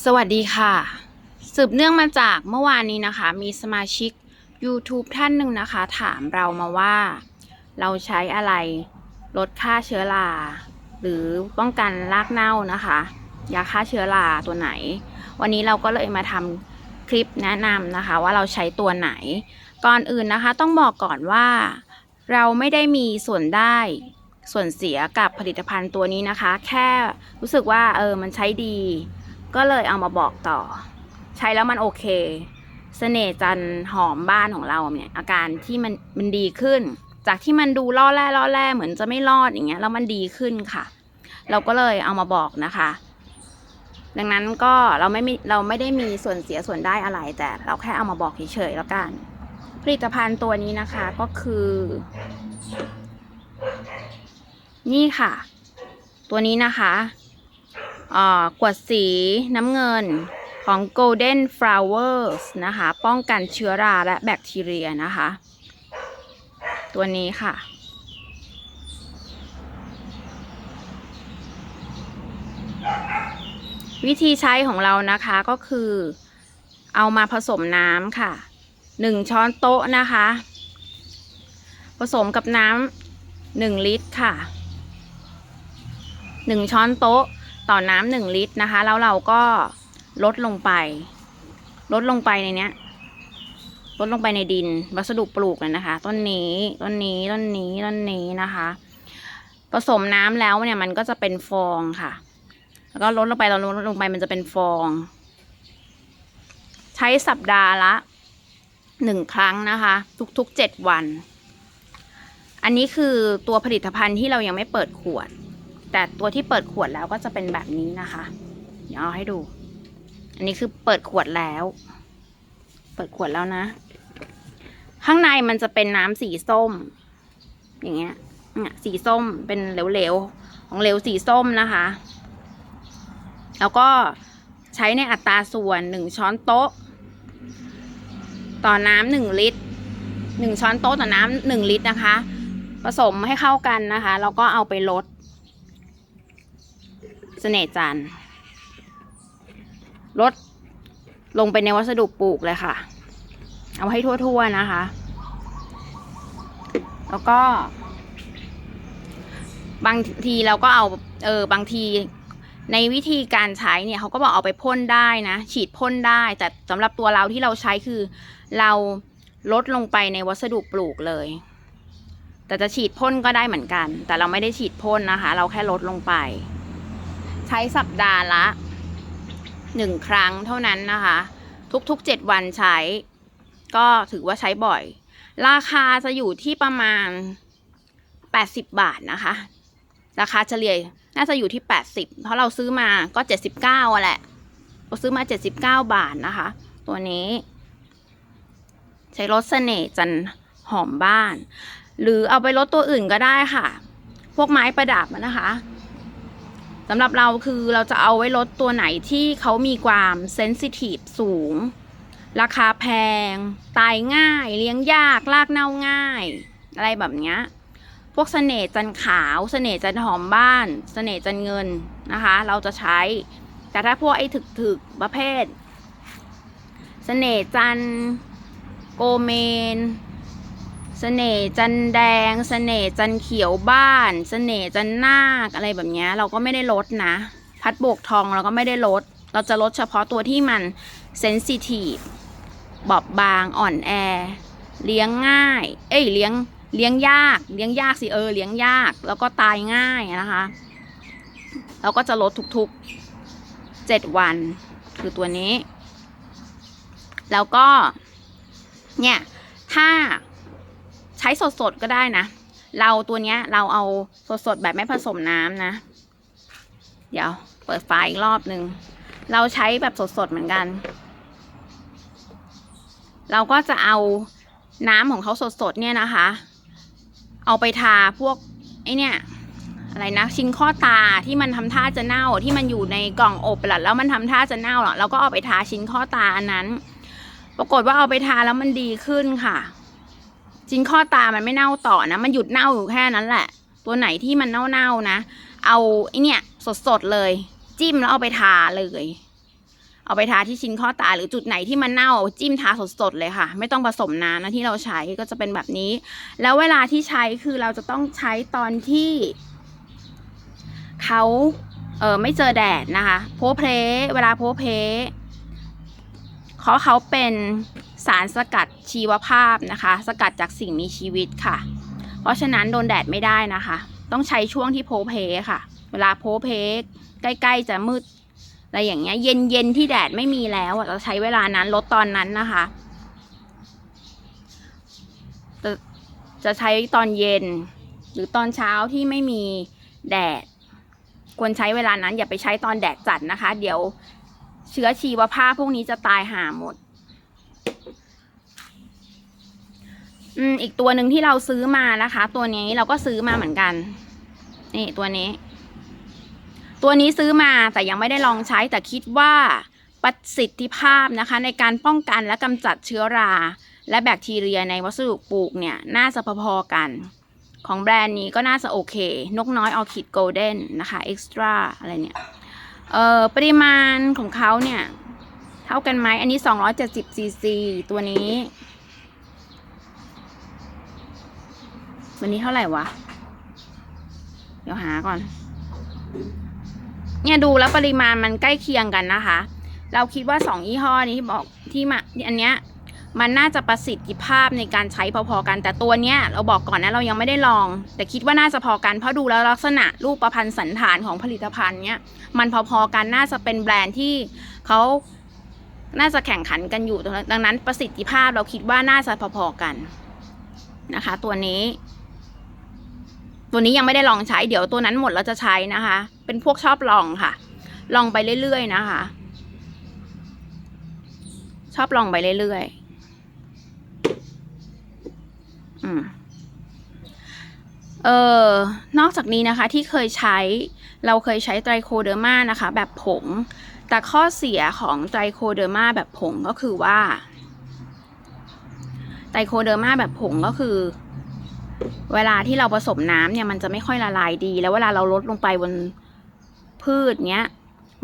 สวัสดีค่ะ สืบเนื่องมาจากเมื่อวานนี้นะคะ มีสมาชิก YouTube ท่านหนึ่งนะคะ ถามเรามาว่า เราใช้อะไรลดค่าเชื้อรา หรือป้องกันรากเน่านะคะ ยาฆ่าเชื้อราตัวไหน วันนี้เราก็เลยมาทำคลิปแนะนำนะคะ ว่าเราใช้ตัวไหน ก่อนอื่นนะคะ ต้องบอกก่อนว่า เราไม่ได้มีส่วนได้ส่วนเสียกับผลิตภัณฑ์ตัวนี้นะคะ แค่รู้สึกว่าเออมันใช้ดี ก็เลยเอามาบอกต่อ ใช้แล้วมันโอเคเสน่ห์จันหอมบ้านของเราเนี่ย อาการที่มันมันดีขึ้น จากที่มันดูล่อแร่ล่อแร่เหมือนจะไม่รอดอย่างเงี้ยแล้วมันดีขึ้นค่ะ เราก็เลยเอามาบอกนะคะ ดังนั้นก็เราไม่มีเราไม่ได้มีส่วนเสียส่วนได้อะไร แต่เราแค่เอามาบอกเฉยๆแล้วกัน ผลิตภัณฑ์ตัวนี้นะคะก็คือ นี่ค่ะ ตัวนี้นะคะ อ่ากวดสีน้ำเงินของ Golden Flowers นะคะ ป้องกันเชื้อราและแบคทีเรียนะคะ ตัวนี้ค่ะวิธีใช้ของเรานะคะก็คือ เอามาผสมน้ำค่ะหนึ่งช้อนโต๊ะนะคะ ผสมกับน้ำหนึ่งลิตรค่ะหนึ่งช้อนโต๊ะ ต่อน้ำหนึ่งลิตรนะคะ แล้วเราก็ลดลงไป ลดลงไปในเนี้ย ลดลงไปในดิน วัสดุปลูกเลยนะคะ ต้นนี้ ต้นนี้ ต้นนี้ ต้นนี้นะคะ ผสมน้ำแล้วเนี่ยมันก็จะเป็นฟองค่ะ แล้วก็ลดลงไปเราลดลงไปมันจะเป็นฟอง ใช้สัปดาห์ละหนึ่งครั้งนะคะ ทุกๆเจ็ดวัน อันนี้คือตัวผลิตภัณฑ์ที่เรายังไม่เปิดขวด แต่ตัวที่เปิดขวดแล้วก็จะเป็นแบบนี้นะคะ เดี๋ยวเอาให้ดู อันนี้คือเปิดขวดแล้ว เปิดขวดแล้วนะ ข้างในมันจะเป็นน้ำสีส้ม อย่างเงี้ยเนี่ยสีส้มเป็นเหลวๆ ของเหลวสีส้มนะคะ แล้วก็ใช้ในอัตราส่วนหนึ่งช้อนโต๊ะ ต่อน้ำหนึ่งลิตรหนึ่งช้อนโต๊ะต่อน้ำหนึ่งลิตรนะคะ ผสมให้เข้ากันนะคะ แล้วก็เอาไปลด เสน่จันทร์ลดลงไปในวัสดุปลูกเลยค่ะ เอาให้ทั่วๆนะคะ แล้วก็ บางทีเราก็เอาเออบางทีในวิธีการใช้เนี่ยเขาก็บอกเอาไปพ่นได้นะ ฉีดพ่นได้ แต่สำหรับตัวเราที่เราใช้คือ เราลดลงไปในวัสดุปลูกเลย แต่จะฉีดพ่นก็ได้เหมือนกัน แต่เราไม่ได้ฉีดพ่นนะคะ เราแค่ลดลงไป ช้สัปดาห์ละหนึ่งครั้งเท่านั้นนะคะ ทุกๆเจ็ดวันใช้ ก็ถือว่าใช้บ่อย ราคาจะอยู่ที่ประมาณแปดสิบบาทนะคะ ราคาเฉลี่ยน่าจะอยู่ที่แปดสิบเพราะเราซื้อมาก็เจ็ดสิบเก้าแหละเราซื้อมาเจ็ดสิบเก้าบาทนะคะ ตัวนี้ ใช้รสเสน่ห์จันหอมบ้าน หรือเอาไปลดตัวอื่นก็ได้ค่ะ พวกไม้ประดับนะคะ สำหรับเราคือเราจะเอาไว้ลดตัวไหนที่เขามีความเซนซิทีฟสูง ราคาแพง ตายง่าย เลี้ยงยากลากเน่าง่าย อะไรแบบเนี้ยพวกเสน่ห์จันขาวเสน่ห์จันหอมบ้านเสน่ห์จันเงินนะคะ เราจะใช้ แต่ถ้าพวกไอ้ถึกๆประเภทเสน่ห์จันโกเมน เสน่ห์จันแดง เสน่ห์จันเขียวบ้าน เสน่ห์จันนาคอะไรแบบนี้เราก็ไม่ได้ลดนะ พัดโบกทองเราก็ไม่ได้ลด เราจะลดเฉพาะตัวที่มันเซนซิทีฟบอบบางอ่อนแอ เลี้ยงง่าย เอ้ยเลี้ยงเลี้ยงยาก เลี้ยงยากสิเออเลี้ยงยาก แล้วก็ตายง่ายนะคะ เราก็จะลดทุกๆเจ็ดวัน คือตัวนี้ แล้วก็ เนี่ย ถ้า ใช้สดๆก็ได้นะ เราตัวเนี้ยเราเอาสดๆแบบไม่ผสมน้ำนะ เดี๋ยวเปิดไฟอีกรอบหนึ่ง เราใช้แบบสดๆเหมือนกัน เราก็จะเอาน้ำของเขาสดๆเนี่ยนะคะ เอาไปทาพวกไอเนี่ยอะไรนะชิ้นข้อตาที่มันทำท่าจะเน่าที่มันอยู่ในกล่องอบแหละแล้วมันทำท่าจะเน่าหรอเราก็เอาไปทาชิ้นข้อตาอันนั้น ปรากฏว่าเอาไปทาแล้วมันดีขึ้นค่ะ ชิ้นข้อตามันไม่เน่าต่อนะ มันหยุดเน่าอยู่แค่นั้นแหละ ตัวไหนที่มันเน่าๆนะ เอาไอเนี่ยสดๆเลย จิ้มแล้วเอาไปทาเลย เอาไปทาที่ชิ้นข้อตาหรือจุดไหนที่มันเน่าจิ้มทาสดๆเลยค่ะ ไม่ต้องผสมน้ำนะที่เราใช้ก็จะเป็นแบบนี้ แล้วเวลาที่ใช้คือเราจะต้องใช้ตอนที่เขาเออไม่เจอแดดนะคะ โพเพลเวลาโพเพลเพราะเขาเป็น สารสกัดชีวภาพนะคะ สกัดจากสิ่งมีชีวิตค่ะ เพราะฉะนั้นโดนแดดไม่ได้นะคะ ต้องใช้ช่วงที่โพเพค่ะ เวลาโพเพใกล้ๆจะมืดอะไรอย่างเงี้ย เย็นๆที่แดดไม่มีแล้วเราใช้เวลานั้นลดตอนนั้นนะคะจะจะใช้ตอนเย็น หรือตอนเช้าที่ไม่มีแดด ควรใช้เวลานั้นอย่าไปใช้ตอนแดดจัดนะคะ เดี๋ยวเชื้อชีวภาพพวกนี้จะตายหาหมด อืมอีกตัวหนึ่งที่เราซื้อมานะคะ ตัวนี้เราก็ซื้อมาเหมือนกัน นี่ตัวนี้ ตัวนี้ซื้อมาแต่ยังไม่ได้ลองใช้แต่คิดว่าประสิทธิภาพนะคะ ในการป้องกันและกำจัดเชื้อรา และแบคทีเรียในวัสดุปลูกเนี่ย น่าจะพอๆกัน ของแบรนด์นี้ก็น่าจะโอเค นกน้อยออคิดโกลเด้นนะคะเอ็กซ์ตร้าอะไรเนี่ย เอ่อปริมาณของเขาเนี่ย เท่ากันไหมอันนี้ 270ซีซีตัวนี้ วันนี้เท่าไหร่วะ เดี๋ยวหาก่อน เนี่ยดูแล้วปริมาณมันใกล้เคียงกันนะคะ เราคิดว่าสองยี่ห้อนี้ที่บอกที่มาอันเนี้ยมันน่าจะประสิทธิภาพในการใช้พอๆกัน แต่ตัวเนี้ยเราบอกก่อนนะเรายังไม่ได้ลอง แต่คิดว่าน่าจะพอกันเพราะดูแล้วลักษณะรูปประพันธ์สันฐานของผลิตภัณฑ์เนี้ยมันพอๆกันน่าจะเป็นแบรนด์ที่เขาน่าจะแข่งขันกันอยู่ดังนั้นประสิทธิภาพเราคิดว่าน่าจะพอๆกันนะคะ ตัวนี้ ตัวนี้ยังไม่ได้ลองใช้เดี๋ยวตัวนั้นหมดแล้วจะใช้นะคะ เป็นพวกชอบลองค่ะ ลองไปเรื่อยๆนะคะ ชอบลองไปเรื่อยๆอืมเออนอกจากนี้นะคะที่เคยใช้เราเคยใช้ไตรโคเดอร์มานะคะ แบบผง แต่ข้อเสียของไตรโคเดอร์มาแบบผงก็คือว่าไตรโคเดอร์มาแบบผงก็คือ เวลาที่เราผสมน้ำเนี่ยมันจะไม่ค่อยละลายดี แล้วเวลาเราลดลงไปบนพืชเนี้ย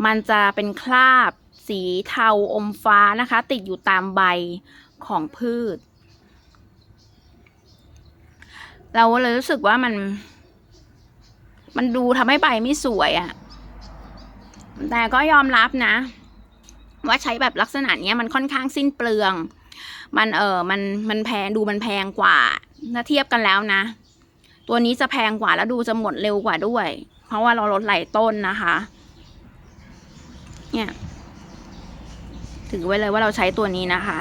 มันจะเป็นคราบ สีเทาอมฟ้านะคะ ติดอยู่ตามใบของพืช เราเลยรู้สึกว่ามัน มันดูทำให้ใบไม่สวยอะ่ะ แต่ก็ยอมรับนะ ว่าใช้แบบลักษณะเนี้ยมันค่อนข้างสิ้นเปลือง มันเออมันมันแพงดูมันแพงกว่า ถ้าเทียบกันแล้วนะ ตัวนี้จะแพงกว่าแล้วดูจะหมดเร็วกว่าด้วย เพราะว่าเราลดไหลต้นนะคะ เนี่ยถือไว้เลยว่าเราใช้ตัวนี้นะคะ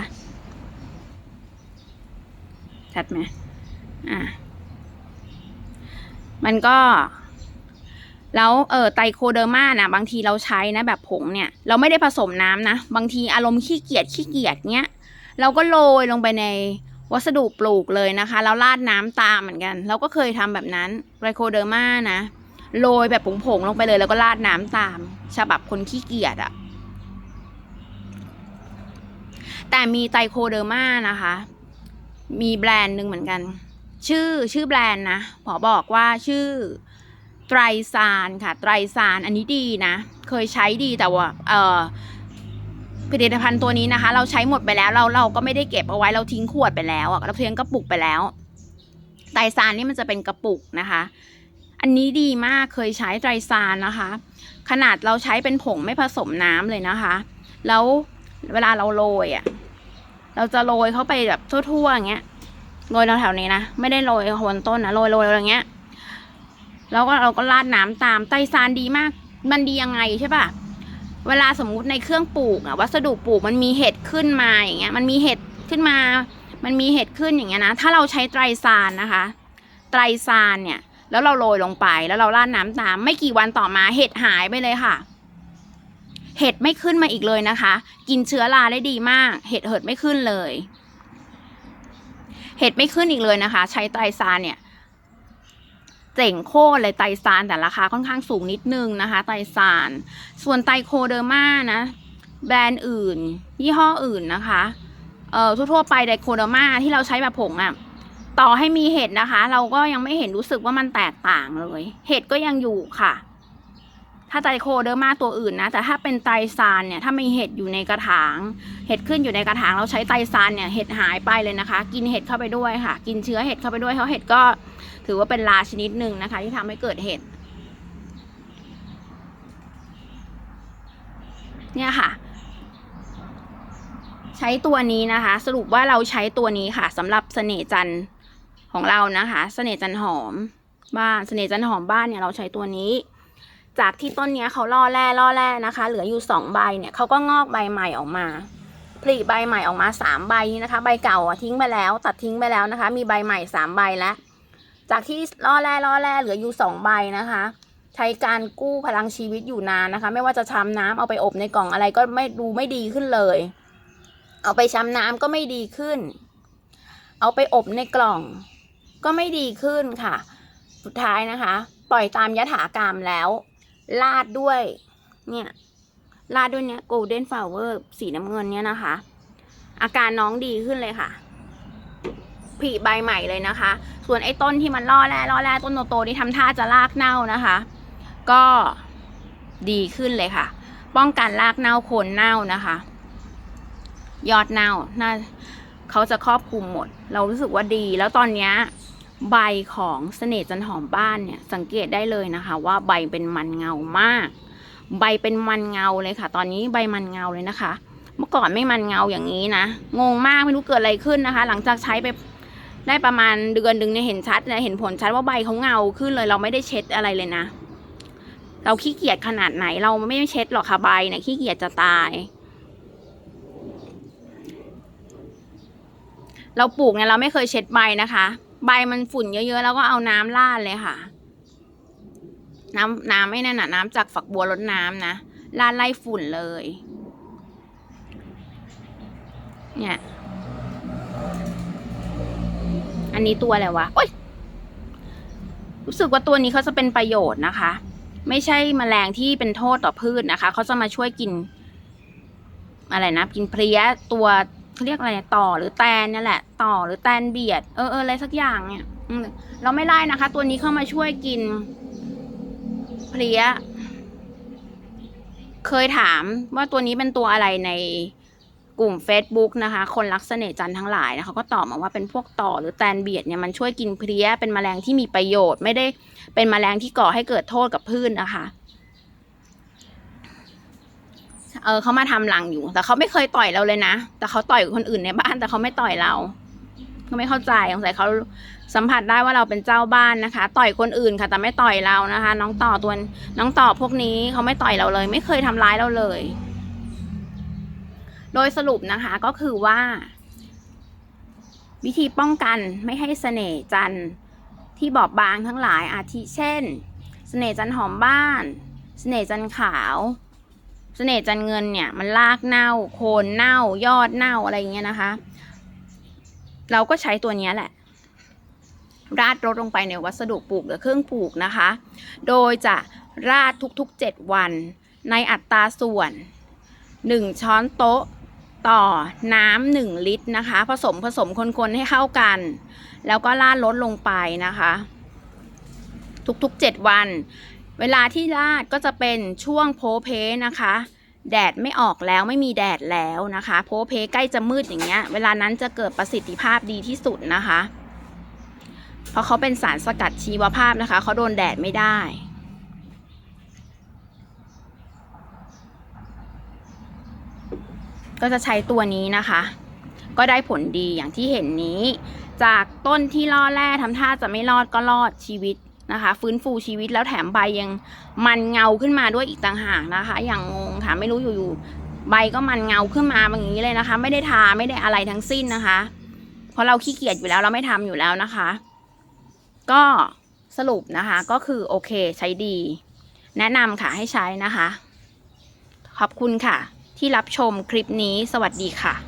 ชัดไหมอะมันก็ แล้วเออไตโคเดอร์มานะบางทีเราใช้นะแบบผงเนี่ย เราไม่ได้ผสมน้ำนะ บางทีอารมณ์ขี้เกียจขี้เกียจเนี้ย เราก็โรยลงไปใน วัสดุปลูกเลยนะคะ แล้วราดน้ำตามเหมือนกัน เราก็เคยทำแบบนั้นไตโคเดอร์มานะโรยแบบผงๆลงไปเลยแล้วก็ราดน้ำตาม ฉบับคนขี้เกียจอะแต่มีไตโคเดอร์มานะคะ มีแบรนด์หนึ่งเหมือนกัน ชื่อชื่อแบรนด์นะขอบอกว่าชื่อไตรซานค่ะไตรซานอันนี้ดีนะ เคยใช้ดีแต่ว่าเออ ผลิตภัณฑ์ตัวนี้นะคะ เราใช้หมดไปแล้วเราเราก็ไม่ได้เก็บเอาไว้เราทิ้งขวดไปแล้วอะเราเพียงกระปุกไปแล้วไตรซานนี่มันจะเป็นกระปุกนะคะ อันนี้ดีมากเคยใช้ไตรซานนะคะ ขนาดเราใช้เป็นผงไม่ผสมน้ำเลยนะคะ แล้วเวลาเราโรยอะเราจะโรยเข้าไปแบบทั่วๆอย่างเงี้ยโรยแถวๆนี้นะไม่ได้โรยโคนต้นนะโรยโรยอย่างเงี้ยแล้วก็เราก็ราดน้ำตามไตรซานดีมาก มันดียังไงใช่ปะ เวลาสมมุติในเครื่องปลูกอะวัสดุปลูกมันมีเห็ดขึ้นมาอย่างเงี้ยมันมีเห็ดขึ้นมา มันมีเห็ดขึ้นอย่างเงี้ยนะ ถ้าเราใช้ไตรซานนะคะ ไตรซานเนี่ยแล้วเราโรยลงไปแล้วเราราดน้ำตาม ไม่กี่วันต่อมาเห็ดหายไปเลยค่ะ เห็ดไม่ขึ้นมาอีกเลยนะคะ กินเชื้อราได้ดีมาก เห็ดเหิดไม่ขึ้นเลย เห็ดไม่ขึ้นอีกเลยนะคะ ใช้ไตรซานเนี่ย เจ๋งโคตรเลยไตซานแต่ราคาค่อนข้างสูงนิดนึงนะคะ ไตซาน ส่วนไตโคเดอร์มานะ แบรนด์อื่น ยี่ห้ออื่นนะคะ เอ่อทั่วๆไปไตโคเดอร์มาที่เราใช้แบบผงอะ่ะต่อให้มีเห็ดนะคะ เราก็ยังไม่เห็นรู้สึกว่ามันแตกต่างเลย เห็ดก็ยังอยู่ค่ะ ถ้าไตรโคเดอร์มาตัวอื่นนะ แต่ถ้าเป็นไตรซานเนี่ย ถ้ามีเห็ดอยู่ในกระถาง เห็ดขึ้นอยู่ในกระถาง เราใช้ไตรซานเนี่ย เห็ดหายไปเลยนะคะ กินเห็ดเข้าไปด้วยค่ะ กินเชื้อเห็ดเข้าไปด้วย เพราะเห็ดก็ถือว่าเป็นราชนิดหนึ่งนะคะ ที่ทำให้เกิดเห็ด เนี่ยค่ะ ใช้ตัวนี้นะคะ สรุปว่าเราใช้ตัวนี้ค่ะสำหรับเสน่ห์จันของเรานะคะ เสน่ห์จันหอมบ้าน เสน่ห์จันหอมบ้านเนี่ยเราใช้ตัวนี้ จากที่ต้นเนี้ยเขาล่อแร่ล่อแร่นะคะ เหลืออยู่สองใบเนี่ยเขาก็งอกใบใหม่ออกมาผลิใบใหม่ออกมาสามใบนะคะ ใบเก่าทิ้งไปแล้ว ตัดทิ้งไปแล้วนะคะ มีใบใหม่สามใบแล้ว จากที่ล่อแร่ล่อแร่เหลืออยู่สองใบนะคะ ใช้การกู้พลังชีวิตอยู่นานนะคะ ไม่ว่าจะชำน้ำเอาไปอบในกล่องอะไรก็ไม่ดูไม่ดีขึ้นเลย เอาไปชำน้ำก็ไม่ดีขึ้น เอาไปอบในกล่อง ก็ไม่ดีขึ้นค่ะ สุดท้ายนะคะ ปล่อยตามยถากรรมแล้ว ลาดด้วย เนี่ยลาดด้วยเนี้ย golden flower สีน้ำเงินเนี่ยนะคะ อาการน้องดีขึ้นเลยค่ะผลิใบใหม่เลยนะคะ ส่วนไอ้ต้นที่มันล่อแร่ล่อแร่ต้นโตๆที่ทำท่าจะลากเน่านะคะ ก็ดีขึ้นเลยค่ะ ป้องกันรากเน่าโคนเน่านะคะ ยอดเน่าน่าเขาจะครอบคลุมหมด เรารู้สึกว่าดีแล้วตอนเนี้ย ใบของเสน่ห์จันหอมบ้านเนี่ยสังเกตได้เลยนะคะ ว่าใบเป็นมันเงามาก ใบเป็นมันเงาเลยค่ะ ตอนนี้ใบมันเงาเลยนะคะ เมื่อก่อนไม่มันเงาอย่างนี้นะงงมากไม่รู้เกิดอะไรขึ้นนะคะ หลังจากใช้ไปได้ประมาณเดือนหนึ่งเนี่ยเห็นชัดเลยเห็นผลชัดว่าใบเขาเงาขึ้นเลย เราไม่ได้เช็ดอะไรเลยนะ เราขี้เกียจขนาดไหนเราไม่เช็ดหรอกค่ะใบเนี่ยขี้เกียจจะตายเราปลูกเนี่ยเราไม่เคยเช็ดใบนะคะ ใบมันฝุ่นเยอะๆ แล้วก็เอาน้ำราดเลยค่ะ น้ำน้ำไม่นั่นนะน้ำจากฝักบัวรดน้ำนะราดไล่ฝุ่นเลย เนี่ย อันนี้ตัวอะไรวะโอ๊ยรู้สึกว่าตัวนี้เขาจะเป็นประโยชน์นะคะ ไม่ใช่แมลงที่เป็นโทษต่อพืชนะคะเขาจะมาช่วยกิน อะไรนะ กินเพลี้ยตัว เขาเรียกอะไรต่อหรือแตนเนี่ยแหละ ต่อหรือแตนเบียด เออเอออะไรสักอย่างเนี่ยเราไม่ไล่นะคะ ตัวนี้เข้ามาช่วยกินเพลี้ยเคยถามว่าตัวนี้เป็นตัวอะไรในกลุ่ม Facebook นะคะ คนรักเสน่ห์จันทร์ทั้งหลายนะเขาก็ตอบมาว่าเป็นพวกต่อหรือแตนเบียดเนี่ยมันช่วยกินเพลี้ยเป็นแมลงที่มีประโยชน์ ไม่ได้เป็นแมลงที่ก่อให้เกิดโทษกับพืชนนะคะ เออเขามาทำรังอยู่ แต่เขาไม่เคยต่อยเราเลยนะ แต่เขาต่อยคนอื่นในบ้าน แต่เขาไม่ต่อยเราก็ไม่เข้าใจสงสัยเขาสัมผัสได้ว่าเราเป็นเจ้าบ้านนะคะ ต่อยคนอื่นค่ะ แต่ไม่ต่อยเรานะคะ น้องต่อตัวน้องต่อพวกนี้เขาไม่ต่อยเราเลย ไม่เคยทำร้ายเราเลย โดยสรุปนะคะก็คือว่า วิธีป้องกันไม่ให้เสน่ห์จันที่บอบบางทั้งหลายอาทิเช่น เสน่ห์จันหอมบ้าน เสน่ห์จันขาว เสน่ห์จันเงินเนี่ยมันลากเน่า โคนเน่า ยอดเน่าอะไรอย่างเงี้ยนะคะ เราก็ใช้ตัวนี้แหละ ราดรดลงไปในวัสดุปลูกหรือเครื่องปลูกนะคะ โดยจะราดทุกๆ 7 วัน ในอัตราส่วน 1 ช้อนโต๊ะต่อน้ำหนึ่งลิตรนะคะ ผสมผสมคนๆให้เข้ากัน แล้วก็ราดลดลงไปนะคะ ทุกๆ 7 วัน เวลาที่ราดก็จะเป็นช่วงโพเพนะคะ แดดไม่ออกแล้วไม่มีแดดแล้วนะคะ โพเพใกล้จะมืดอย่างเงี้ย เวลานั้นจะเกิดประสิทธิภาพดีที่สุดนะคะ เพราะเขาเป็นสารสกัดชีวภาพนะคะเขาโดนแดดไม่ได้ก็จะใช้ตัวนี้นะคะ ก็ได้ผลดีอย่างที่เห็นนี้ จากต้นที่ล่อแร่ทำท่าจะไม่รอดก็รอดชีวิต นะคะ ฟื้นฟูชีวิตแล้วแถมใบยังมันเงาขึ้นมาด้วยอีกต่างหากนะคะ อย่างงงค่ะ ไม่รู้อยู่ๆใบก็มันเงาขึ้นมาแบบนี้เลยนะคะ ไม่ได้ทาไม่ได้อะไรทั้งสิ้นนะคะ เพราะเราขี้เกียจอยู่แล้วเราไม่ทำอยู่แล้วนะคะ ก็สรุปนะคะก็คือโอเคใช้ดี แนะนำค่ะให้ใช้นะคะ ขอบคุณค่ะ ที่รับชมคลิปนี้สวัสดีค่ะ